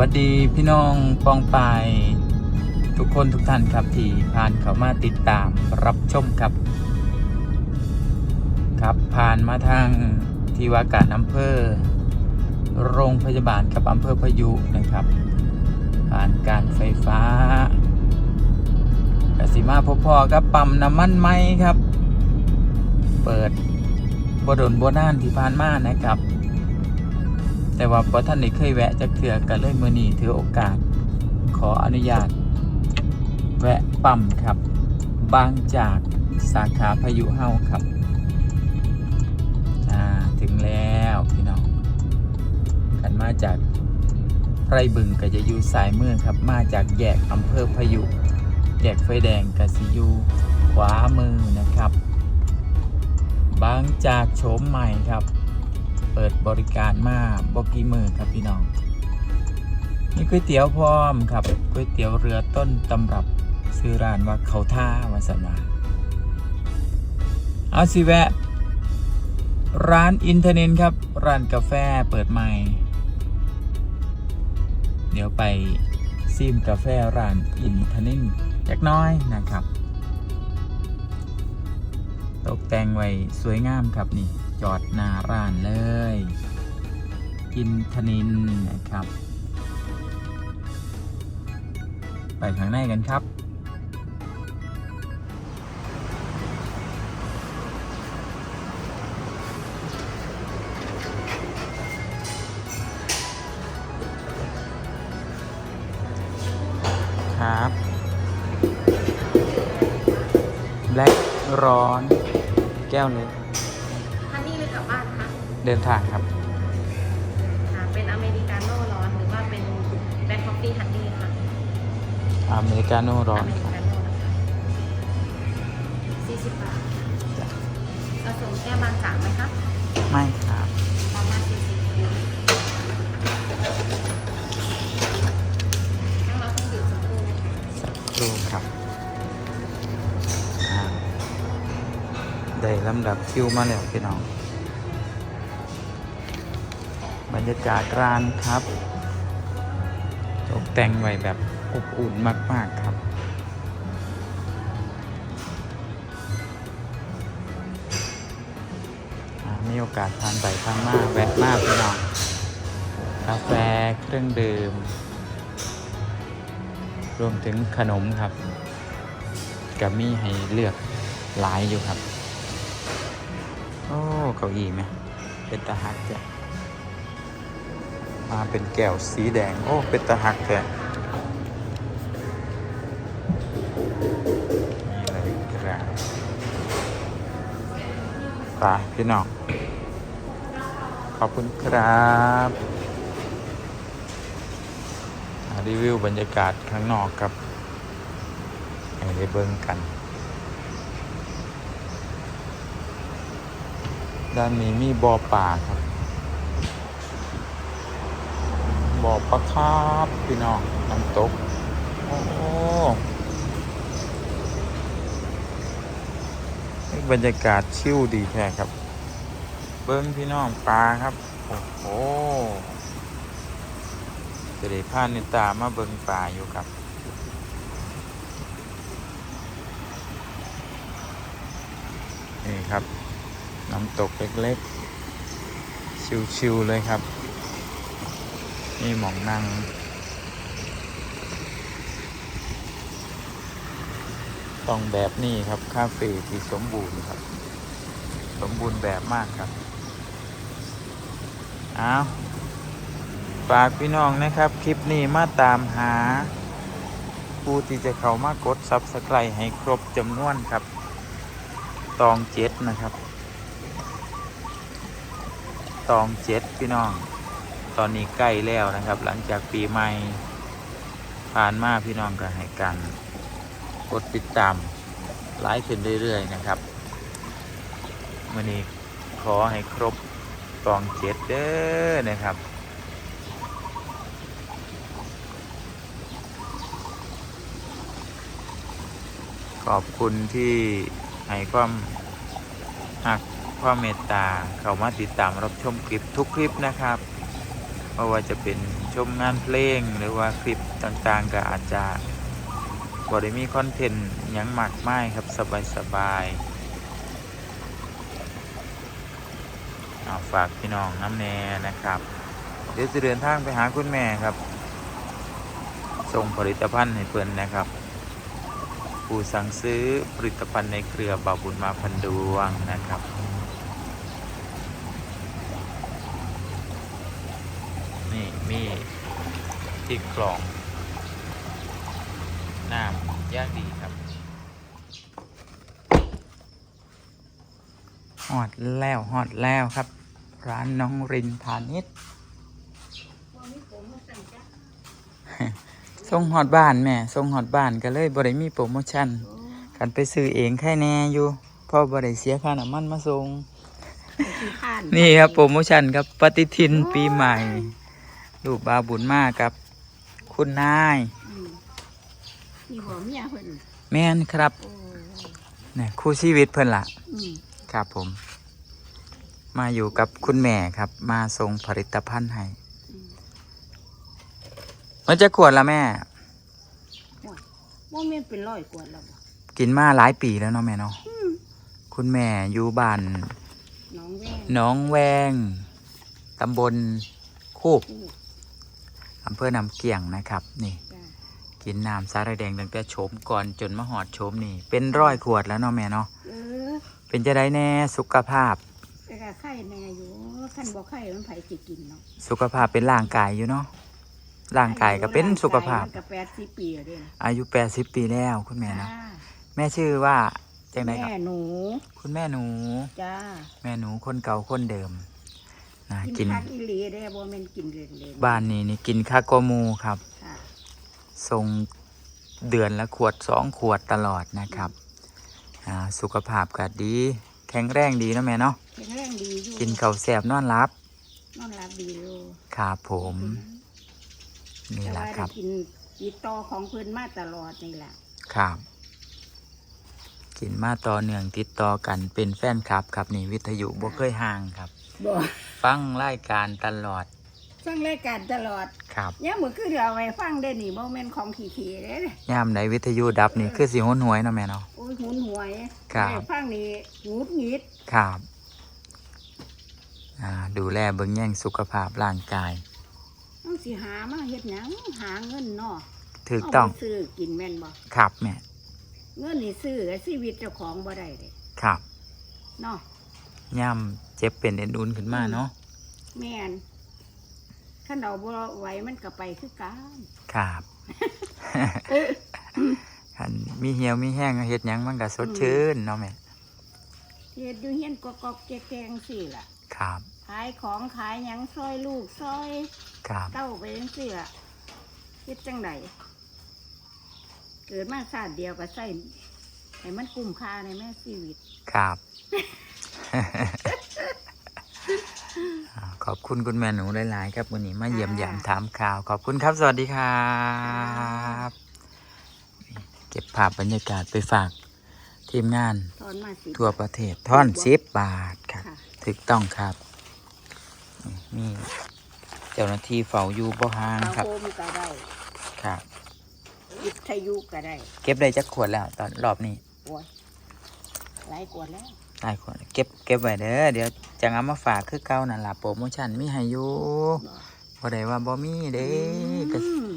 วัสดีพี่น้องปองปายทุกคนทุกท่านครับที่ผ่านเข้ามาติดตามรับชมครับ ครับผ่านมาทางที่ว่าการอำเภอ โรงพยาบาลกับอำเภอพายุนะครับ ผ่านการไฟฟ้ากสิมาพพอๆกับปั๊มน้ำมันไหมครับ เปิดบดนบนานที่ผ่านมานะครับ แต่ว่าพอท่านได้เคยแวะจะเถื่อกันเลยมือนี้ถือโอกาส ขออนุญาต แวะปั๊มครับ บางจากสาขาพายุเฮาครับถึงแล้วพี่น้องกันมาจากไรบึงก็จะอยู่สายมือครับ มาจากแยกอำเภอพายุแยกไฟแดงกสิยูขวามือนะครับ บางจากโฉมใหม่ครับ เปิดบริการมาบกี้มือครับพี่น้องมีก๋วยเตี๋ยวพร้อมครับก๋วยเตี๋ยวเรือต้นตำรับซื้อร้านว่าเขาท่าวาสนาเอาสิแวะ ร้านอินเทอร์เน็ตครับ ร้านกาแฟเปิดใหม่ เดี๋ยวไปซิมกาแฟร้านอินเทอร์เน็ตจักน้อยนะครับ ตกแต่งไว้สวยงามครับนี่ จอดหน้าร้านเลย กินทนินนะครับ ไปข้างในกันครับครับ แบล็กร้อน แก้วเล็ก เดินทางครับอ่าเป็นอเมริกาโน่ร้อนหรือว่าเป็นแบล็คคอฟฟี่ฮันนี่ค่ะอเมริกาโน่ร้อนอเมคริรับ กาโน่นะคะสี่สิบบาทจ้ะ ผสมแก้วบางจากไหมคะไม่ครับ ประมาณสี่สิบนั่งรอเครื่องดื่มสักครู่นะคะสักครู่ครับอ่าได้ลำดับคิวมาแล้วพี่น้อง บรรยากาศร้านครับ ตกแต่งไว้แบบอบอุ่นมาก ๆ ครับมีโอกาสทานไปทานมาแวะมากพี่น้องกาแฟเครื่องดื่ม รวมถึงขนมครับกับมีให้เลือกหลายอยู่ครับ โอ้ เก้าอี้ไหมเป็นตะหักจ้ะ มาเป็นแก้วสีแดง โอ้ เป็นตะหักแท้นี่เลยครับไปพี่น้อง ขอบคุณครับรีวิวบรรยากาศข้างนอกครับให้ได้เบิ่งกัน ด้านนี้มีบ่อป่าครับ บ่อปลาคาบพี่น้องน้ำตก โอ้บรรยากาศชิลดีแท้ครับ เบิ้งพี่น้องปลาครับ โอ้โหจะได้พานิตามาเบิ้งปลาอยู่ครับนี่ครับ น้ำตกเล็กๆ ชิวๆเลยครับ นี่หมองนั่งต้องแบบนี้ครับ คาเฟ่ที่สมบูรณ์ครับ สมบูรณ์แบบมากครับเอาฝากพี่น้องนะครับ คลิปนี้มาตามหา ผู้ที่จะเข้ามากดซับสไครต์ให้ครบจำนวนครับ ตองเจ็ดนะครับ ตองเจ็ดพี่น้อง ตอนนี้ใกล้แล้วนะครับ หลังจากปีใหม่ผ่านมาพี่น้องก็ให้กันกดติดตามไลฟ์ขึ้นเรื่อยๆนะครับมื่อนี้ขอให้ครบตองเจ็ดเด้อนะครับขอบคุณที่ให้ความหักความเมตตา เข้ามาติดตามรับชมคลิปทุกคลิปนะครับ เพราะว่าจะเป็นชมงานเพลงหรือว่าคลิปต่างๆก็อาจจะบ่ได้มีคอนเทนต์ยังมากมายครับสบายๆเอาฝากพี่น้องน้ำแน่นะครับ เดี๋ยวจะเดินทางไปหาคุณแม่ครับ ส่งผลิตภัณฑ์ให้เพื่อนนะครับผู้สั่งซื้อผลิตภัณฑ์ในเครือบาบุญมาพันดวงนะครับ นี่ มีที่กล่องน้ำย่างดีครับฮอดแล้วฮอดแล้วครับ ร้านน้องรินพาณิชย์ส่งฮอดบ้านแม่ส่งฮอดบ้านก็เลยบ่ได้มีโปรโมชั่นกันไปซื้อเองแค่แน่อยู่เพราะบ่ได้เสียค่าน้ำมันมาส่งนี่ครับโปรโมชั่นครับปฏิทินปีใหม่ ลูกบาบุญมากครับ คุณนาย มีหัวเมียเพิ่นแม่นครับโอ้เนี่ยคู่ชีวิตเพิ่นล่ะอืมครับผม มาอยู่กับคุณแม่ครับ มาส่งผลิตภัณฑ์ให้อืมมันจะขวดละแม่ ว่าแม่นเป็นร้อยกว่าแล้วบ่กินมาหลายปีแล้วเนาะแม่เนาะอืมคุณแม่อยู่บ้านน้องแว่หน้องแวงตำบลคูบ อู้อำเภอนำเกี่ยงนะครับ นี่จ้ากินน้ำสาหร่ายแดงตั้งแต่โฉมก่อนจนมาหอดโฉมนี่ เป็นร้อยขวดแล้วเนาะแม่เนาะเออเป็นจะได้แน่สุขภาพ แต่ก็ไข่แน่อยู่คันบ่ไข่มันไผสิกินเนาะสุขภาพเป็นร่างกายอยู่เนาะร่างกายก็เป็นสุขภาพมันก็80ปีแล้วเด้อายุ 80 ปีแล้วคุณแม่เนาะจ้าแม่ชื่อว่าจังไดครับ แม่หนูคุณแม่หนู จ้าแม่หนูคนเก่าคนเดิม นะกิกินนผักอีหลีเด้บ่แม่นกินเล่นๆบ้านนี้นี่กินคากอมูครับค่ะส่งเดือนละขวดสองขวดตลอดนะครับอ่าสุขภาพก็ดี แข็งแรงดีเนาะแม่เนาะแข็งแรงดีอยู่กินข้าวแซ่บนอนรับนอนหลับดีอยู่ครับผมนี่แต่แหละว่าครัได้บกินติดต่อของเพิ่นมาตลอดนี่แหละครับ กินมาต่อเนื่องติดต่อกันเป็นแฟนคลับครับนี่วิทยุบ่เคยห่างครับ บ่ฟังรายการตลอดฟังรายการตลอดครับเนี่ยมือคือเดี๋ยวเอาไว้ฟังได้นี่บ่แม่นของขี้ๆเด้ยามใดวิทยุดับนี่คือสิหุนหวยเนาะแม่เนาะโอ้ยหุนหวยครับได้ฟังนี่หงุดหงิดครับอ่าดูแลเบิ่งแย่งสุขภาพร่างกายต้องสิหามาเฮ็ดหยังหาเงินเนาะถูกต้องเาไปซื้อกินแม่นบ่ครับแม่เงินนี่ซื้อกับชีวิตเจ้าของบ่ได้เด้ครับเนาะ ย่ำเจ็บเป็นเอ็นอุนขึ้นมาเนาะแม่นคันเราบ่ไหวมันก็ไปคือกันครับเออคันมีเหี่ยวมีแห้งเฮ็ดหยังมันก็สดชื่นเนาะแม่เฮ็ดอยู่เฮียนกอกๆแกงๆสิล่ะ ครับขายของขายหยังซอยลูกซอยครับเต้าไปจังซี่ล่ะเฮ็ดจังไดเกิดมาชาติเดียวก็ใส่ให้มันคุ้มค่าในแม่ชีวิต ครับอ่า ขอบคุณคุณแม่หนูหลาย ๆ ครับวันนี้มาเยี่ยมยามถามข่าว ขอบคุณครับ สวัสดีครับนี่เก็บภาพบรรยากาศไปฝากทีมงานตอนมาสิทั่วประเทศท่อนสิบบาทครับค่ะถูกต้องครับนี่เจ้าหน้าที่เฝ้าอยู่บ่ห่างเอาครับโฮมก็ได้ครับ วิทยุก็ได้เก็บได้จักขวดแล้วตอนรอบนี้โอ้ยหลายกว่าแล้ว หลายขวดเก็บเก็บไว้เด้อเดี๋ยวจะเอามาฝากคือเก่านั่นล่ะโปรโมชั่นมีให้อยู่บ่ได้ว่าบ่มีเด้ก็อืม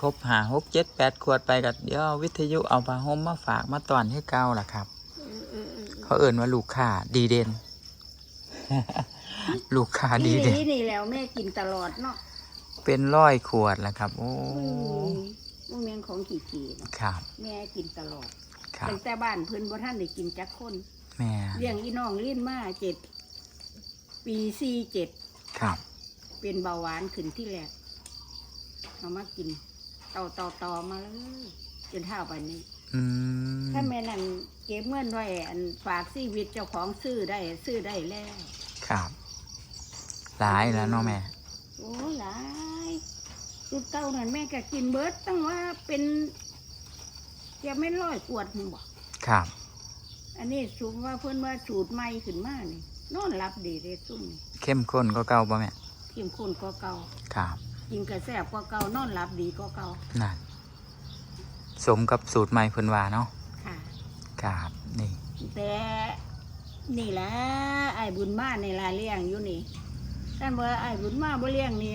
ครบหาหกเจ็ดแปดขวดไปก็เดี๋ยวเอาวิทยุเอาผ้าห่มมาฝากมาตอนให้เก่าล่ะครับเออเออเออเขาเอิ่นว่าลูกค้าดีเด่นลูกค้าดีนี่เด่นนี่แล้วแม่กินตลอดเนาะเป็นร้อยขวดแล้วครับ โอ้ว่าแม่งของขี่ขี่เนาะครับ แม่กินตลอดครับตั้งแต่บ้านเพิ่นบ่ท่านได้กินจักคน แม่เลี้ยงอีน้องลิ้นมาเจ็ดปีสี่เจ็ดครับเป็นเบาหวานขึ้นที่แรกเอามากินต่อต่อต่อมาเลยจนเท่าวันนี้ อืมถ้าแม่นั่นเก็บเงินไว้อันฝากชีวิตเจ้าของซื้อได้ซื้อได้แล้วครับหลายแล้วเนาะแม่ โอ้หลายสุดเก่านั่นแม่ก็กินเบิร์ดตั้งว่าเป็นจะไม่ร้อยกวดหนึ่งบอกครับ อันนี้สูงว่าเพื่อนว่าสูตรใหม่ขึ้นมานี่นอนรับดีเลยซุ่มนี่เข้มข้นก็เก่าป่ะแม่เเข้มข้นกว่าเก่าครับกินกระแซบกว่าเก่านอนหลับดีกว่าเก่านั่นสมกับสูตรใหม่เพิ่นว่าเนาะค่ะ ครับนี่ แต่นี่แหละไอ้ายบุญมาในลาเลี้ยงอยู่นี่ท่านว่าไอ้ายบุญมาบ่เลี้ยงนี่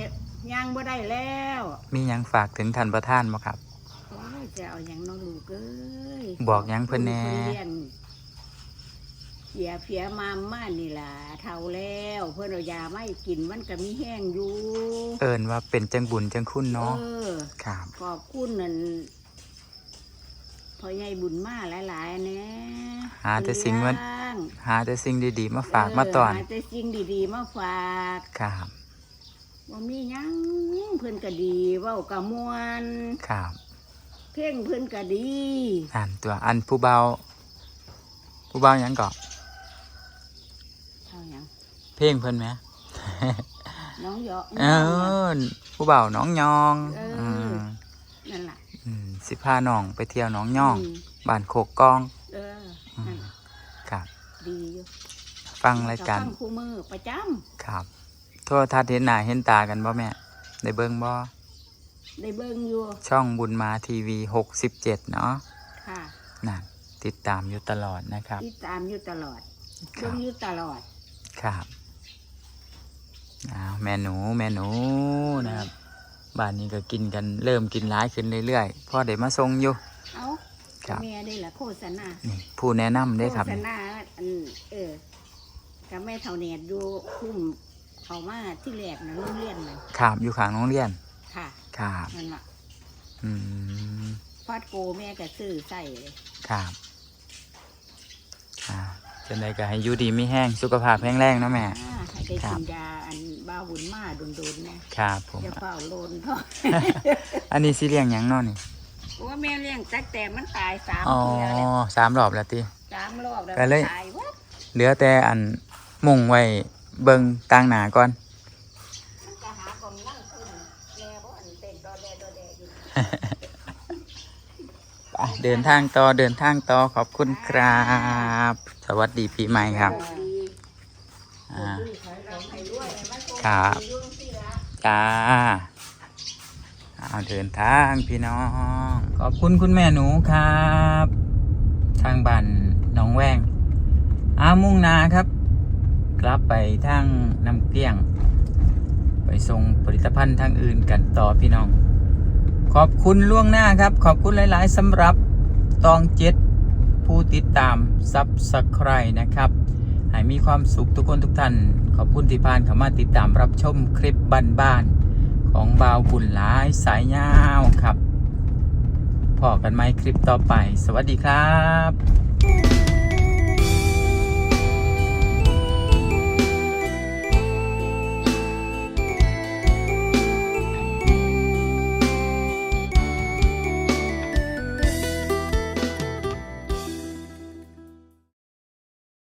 ย่างบ่ได้แล้วมีหยังฝากถึงท่านประธานบ่ครับ โอ้ยจะเอาหยังน้องลูกเอ้ยบอกหยังเพิ่นแน่เพิ่นเลี้ยง เสียเพียมามมานี่ล่ะเท่าแล้ว เพิ่นเอายาไม่กินมันก็มีแห้งอยู่เอิ้นว่าเป็นจังบุญจังคุณเนาะเออครับขอบคุณนั่นพ่อใหญ่บุญมาหลายๆแนะหาแต่สิ่งว่าเลี้ยงหาแต่สิ่งดีๆ มาฝากมาตอนเหาแต่สิ่งดีๆ มาฝากครับว่ามีหยังเพิ่นก็ดีเว้ากะมวนครับเพ่งเพิ่นก็ดีอ่านตัวอันผู้เบาผู้เบาหยังเกาะเอาหยัง เพลงเพิ่นไหมน้องเหยาะเออผู้เบาน้องยองเอออืมนั่นล่ะอืมสิพาน้องไปเที่ยวหน้องย่องมบ้านโคกกองเออนั่นล่ะครับดีอยู่ฟังรายการฟังคู่มือประจำครับโทรทัศน์เห็นหน้าเห็นตากันบ่แม่ได้เบิ่งบ่ได้เบิ่งอยู่ช่องบุญมาทีวีหกสิบเจ็ดเนาะค่ะนั่นติดตามอยู่ตลอดนะครับ ติดตามอยู่ตลอดครัเบิ่บงอยู่ตลอดครับ อ้าวแม่หนูแม่หนูนะครับบ้านนี้ก็กินกันเริ่มกินร้ายขึ้นเรื่อยๆพ่อเดี๋ยวมาส่งอยู่ เอ้าครับ แม่ได้ละโฆษณานี่ผู้แนะนำได้ครับ โฆษณาอันเออกับแม่เท่าเนตดูคุ้มเขามาที่แรกนะโรงเรียนน่ะครับอยู่ข้างโรงเรียนค่ะครับนั่นล่ะอืมฟาดโกแม่ก็ซื้อใส่เลยครับอ่าจะได้ก็ให้อยู่ดีไม่แห้งสุขภาพแข็งแรงเนาะแม่ อ่าให้ได้ครักิบนยาอัน บ้าบุญมาโดนๆนะครับผมจะเฝ้าโลนเถอะอันนี้สิเลี้ยงหยังเนาะนี่เพราะว่าแม่เลี้ยงตักแต่มันตายสามอ๋อเทื่อแล้วสามรอบแล้วติ สามรอบแล้วก็เลยตายวัดเหลือแต่อันมุ่งไว้เบิงต่างหนาก่อน มันก็หากองนั่งขึ้นแม่บ่อันเต้นดอแดดอแดอยู่ไปเดินทางต่อเดินทางต่อขอบคุณครับ สวัสดีปีใหม่ครับดีอ่าเราให้ด้วยมันก็ ครับจ้าเอาเดินทางพี่น้อง ขอบคุณคุณแม่หนูครับ ทางบ้านน้องแวงอามุ่งนาครับ กลับไปทางน้ำเกลี้ยง ไปส่งผลิตภัณฑ์ทางอื่นกันต่อพี่น้อง ขอบคุณล่วงหน้าครับ ขอบคุณหลาย ๆสำหรับตองเจ็ดผู้ติดตามซับสไครนะครับ ให้มีความสุขทุกคนทุกท่าน ขอบคุณที่ผ่านเข้ามาติดตามรับชมคลิปบ้านๆของบาวบุญหลายสายยาวครับพอกันไหมคลิปต่อไป สวัสดีครับ